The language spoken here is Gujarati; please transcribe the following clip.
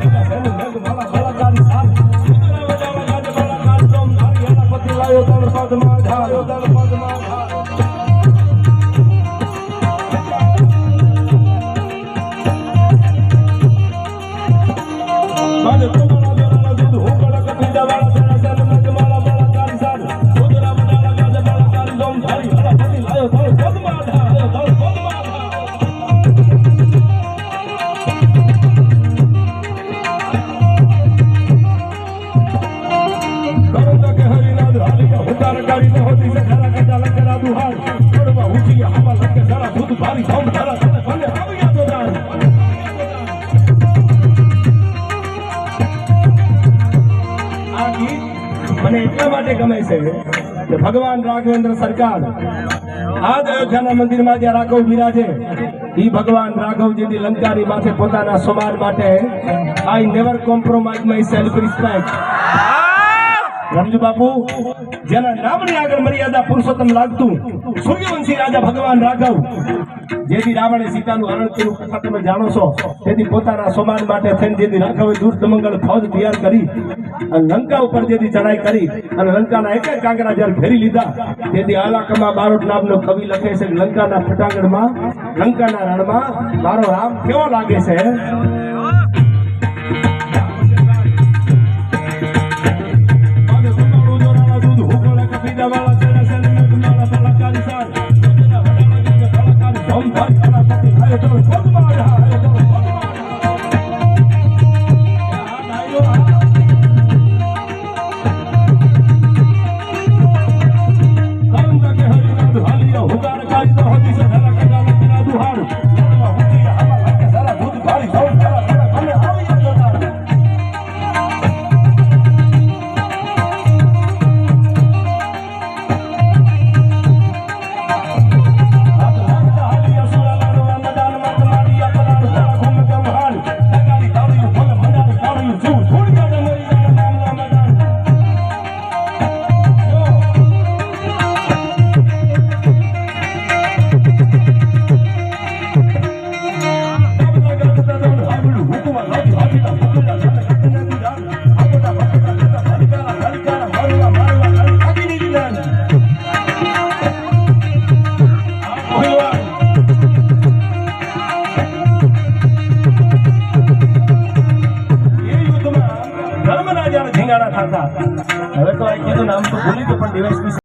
આ ગીત મને એટલા માટે ગમે છે કે ભગવાન રાઘવેન્દ્ર સરકાર આજ અયોધ્યાના મંદિરમાં જ્યાં રાઘવ બિરાજે એ ભગવાન રાઘવજીની લંકારી માથે પોતાના સમાજ માટે I never compromise my self respect Ramju Bapu. જેના નામની આગળ મર્યાદા પુરુષોત્તમ લાગતું, સૂર્યવંશી રાજા ભગવાન રાઘવ, જેથી રાવણે સીતાનું હરણ કર્યું. કથા તમે જાણો છો? તેથી પોતાના સમાજ માટે થઈને જેથી રાઘવે દુર્દમંગલ ફોજ તૈયાર કરી અને લંકા ઉપર જેથી ચડાઈ કરી અને લંકાના એક એક કાંકરા જ્યારે ઘેરી લીધા, તેથી આલાકમાં બારોટ નામનો કવિ લખે છે લંકાના ફટાકડમાં લંકાના રણમાં મારો રામ કેવો લાગે છે? હવે તો આ કીધું નામ તો ભૂલી ગયો પણ દિવસ